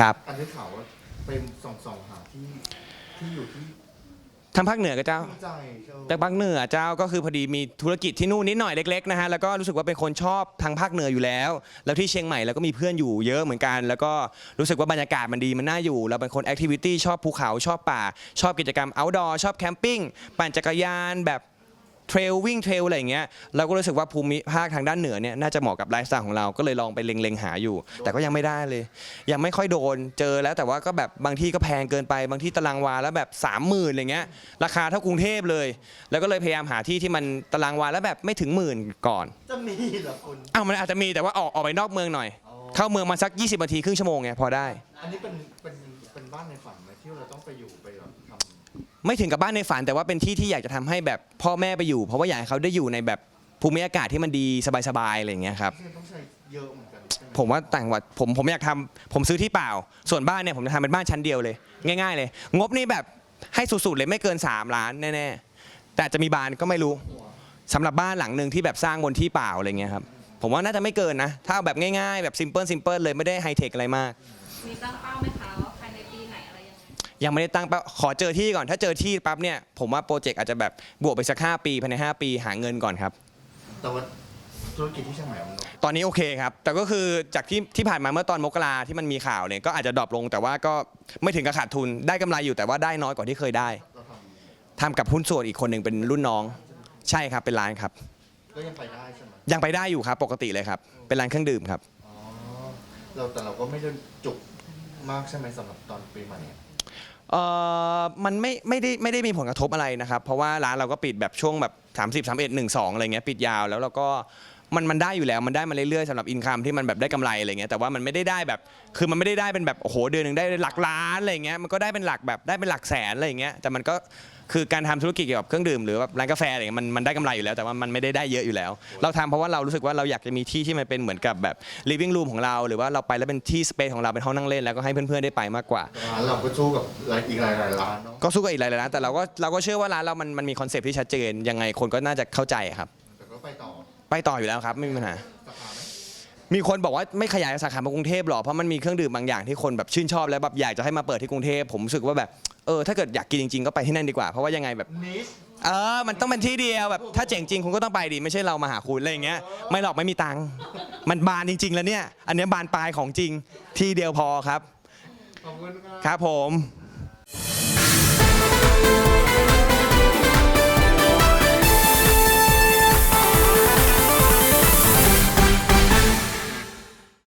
ครับอันนี้ข่าวว่าเป็นส่องส่องๆหาที่ที่อยู่ที่ทางภาคเหนือก็เจ้า ที่ใจเออแต่ภาคเหนือเจ้าก็คือพอดีมีธุรกิจที่นู่นนิดหน่อยเล็กๆนะฮะแล้วก็รู้สึกว่าเป็นคนชอบทางภาคเหนืออยู่แล้ว แล้วที่เชียงใหม่เราก็มีเพื่อนอยู่เยอะเหมือนกัน แล้วก็รู้สึกว่าบรรยากาศมันดีมันน่าอยู่ เราเป็นคนแอคทิวิตี้ชอบภูเขาชอบป่า ชอบกิจกรรม outdoor ชอบแคมปิ้งปั่นจักรยานแบบ เทรลวิ่งเทรลอะไรอย่างเงี้ยเราก็รู้สึกว่าภูมิภาคทางด้านเหนือเนี่ยน่าจะเหมาะกับไลฟ์สไตล์ของเราก็เลยลองไปเล็งๆหาอยู่ แต่ก็ยังไม่ได้เลย ยังไม่ค่อยโดนเจอแล้วแต่ว่าก็แบบบางที่ก็แพงเกินไปบางที่ตารางวาแล้วแบบ3 0,000อะไรเงี้ยราคาเท่ากรุงเทพเลย แล้วก็เลยพยายามหาที่ที่มันตารางวาแล้วแบบไม่ถึงหมื่นก่อนจะมีเหรอคุณอ้าวมันอาจจะมีแต่ว่าออกออกไปนอกเมืองหน่อยอ๋อเข้าเมืองมาสัก 20นาทีครึ่งชั่วโมงไงพอได้ อันนี้เป็นเป็นเป็นบ้านในฝันไหมที่เราต้องไปอยู่ไปแบบทำ ไม่ถึงกับบ้านในฝันแต่ว่าเป็นที่ที่อยากจะทำให้แบบพ่อแม่ไปอยู่ เพราะว่าอยากให้เขาได้อยู่ในแบบภูมิอากาศที่มันดีสบายๆอะไรอย่างเงี้ยครับที่ต้องใช้เยอะเหมือนกันใช่ไหมผมว่าต่างจังหวัดผมผมอยากทำผมซื้อที่เปล่า ส่วนบ้านเนี่ยผมจะทำเป็นบ้านชั้นเดียวเลย ง่าย ๆ เลย งบนี่แบบให้สุดๆเลยไม่เกิน 3 ล้านแน่ๆแต่จะมีบานก็ไม่รู้สำหรับบ้านหลังหนึ่งที่แบบสร้างบนที่เปล่าอะไรเงี้ยครับผมว่าน่าจะไม่เกินนะ ถ้าเอาแบบง่ายๆ แบบซิมเพิลซิมเพิลเลยไม่ได้ไฮเทคอะไรมาก มีตั้งเป้าไหม ยังไงยังไม่ได้ตั้งเป้าขอเจอที่ก่อน ถ้าเจอที่ปั๊บเนี่ยผมว่าโปรเจกต์อาจจะแบบบวกไปสัก 5 ปีภายใน 5 ปีหาเงินก่อนครับ แต่ว่าธุรกิจที่เชียงใหม่มันตอนนี้โอเคครับ แต่ก็คือจากที่ที่ผ่านมาเมื่อตอนมกราที่มันมีข่าวเนี่ยก็อาจจะดรอปลง แต่ว่าก็ไม่ถึงกับขาดทุนได้กำไรอยู่แต่ว่าได้น้อยกว่าที่เคยได้เราททำกับหุ้นส่วนอีกคนหนึ่งเป็นรุ่นน้อง ใช่ครับเป็นร้านครับำก็ยังไปได้ใช่ไหมยังไปได้อยู่ครับ ปกติเลยครับ เป็นร้านเครื่องดื่มครับ อ๋อเราแต่เราก็ไม่ได้จุกมากใช่ไหมสำหรับตอนปีใหม่อะ เอ่อมันไม่ไม่ได้ไม่ได้มีผลกระทบอะไรนะครับ เพราะว่าร้านเราก็ปิดแบบช่วงแบบ 30 31 1 2อะไรเงี้ยปิดยาวแล้วเราก็ มันมันได้อยู่แล้วมันได้มาเรื่อยๆสำหรับอินคัมที่มันแบบได้กำไรอะไรเงี้ยแต่ว่ามันไม่ได้ได้แบบ คือมันไม่ได้ได้เป็นแบบโอ้โหเดือนหนึ่งได้หลักล้านอะไรเงี้ยมันก็ได้เป็นหลักแบบได้เป็นหลักแสนอะไรเงี้ยแต่มันก็คือการทำธุรกิจเกี่ยวกับเครื่องดื่มหรือแบบร้านกาแฟอะไรเงี้ยมันมันได้กำไรอยู่แล้วแต่ว่ามันไม่ได้ได้เยอะอยู่แล้ว เราทำเพราะว่าเรารู้สึกว่าเราอยากจะมีที่ที่มันเป็นเหมือนกับแบบ living room ของเราหรือว่าเราไปแล้วเป็นที่สเปซของเราเป็นห้องนั่งเล่นแล้วก็ให้เพื่อนๆได้ไปมากกว่าแต่ร้านเราก็สู้กับรายอีกหลายหลายๆร้านเนาะก็สู้กับอีกหลายๆร้านแต่เราก็เราก็เชื่อว่าร้านเรามันมันมีคอนเซปต์ที่ชัดเจนยังไงคนก็น่าจะเข้าใจครับ แต่ก็ไปต่อ ไปต่ออยู่แล้วครับไม่มีปัญหาสาขาไหมมีคนบอกว่าไม่ขยายสาขามากรุงเทพหรอกเพราะมันมีเครื่องดื่มบางอย่างที่คนแบบชื่นชอบแล้วแบบอยากจะให้มาเปิดที่กรุงเทพผมรู้สึกว่าแบบเออถ้าเกิดอยากกินจริงๆก็ไปที่นั่นดีกว่าเพราะว่ายังไงแบบ นิชเออ มันต้องเป็นที่เดียวแบบถ้าเจ๋งจริงคุณก็ต้องไปดิไม่ใช่เรามาหาคุณอะไรอย่างเงี้ยไม่หรอกไม่มีตังค์มันบานจริง ๆ แล้วเนี่ย อันเนี้ยบานปลายของจริงที่เดียวพอครับ ขอบคุณครับ ครับผม